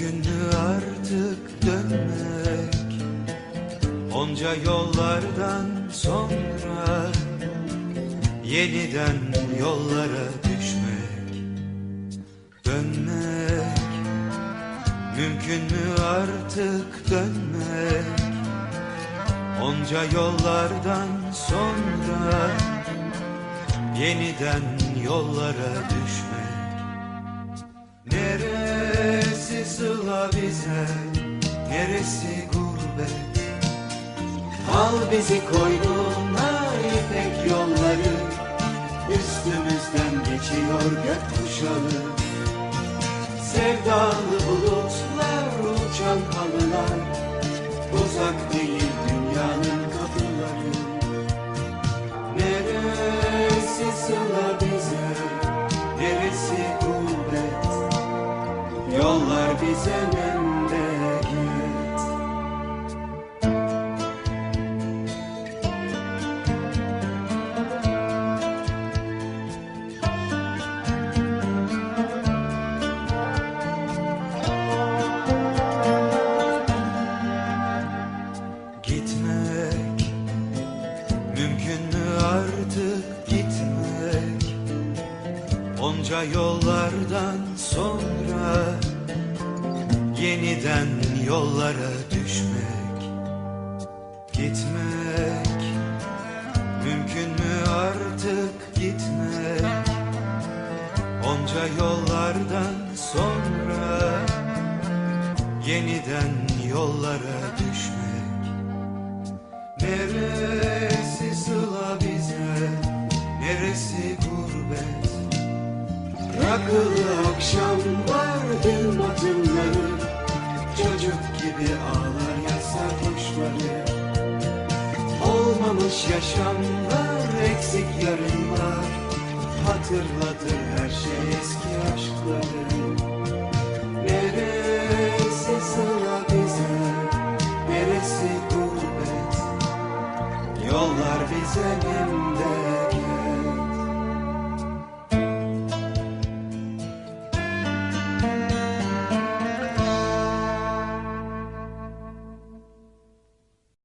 Mümkündü artık dönmek Onca yollardan sonra Yeniden yollara düşmek Dönmek. Mümkün mü artık dönmek? Onca yollardan sonra Yeniden yollara düşmek. Sıla bize Neresi gurbet. Al bizi koynuna ipek yolları Üstümüzden geçiyor gökkuşağı. Sevdalı artık gitmek. Onca yollardan sonra Yeniden yollara düşmek. Gitmek. Mümkün mü artık gitmek? Onca yollardan sonra Yeniden yollara düşmek Rakılı akşamlar gün batımları Çocuk gibi ağlar yasa kuşları Olmamış yaşamlar eksik yarınlar Hatırlatır her şey eski aşkları. Neresi sıla bize Neresi gurbet? Yollar bize memleket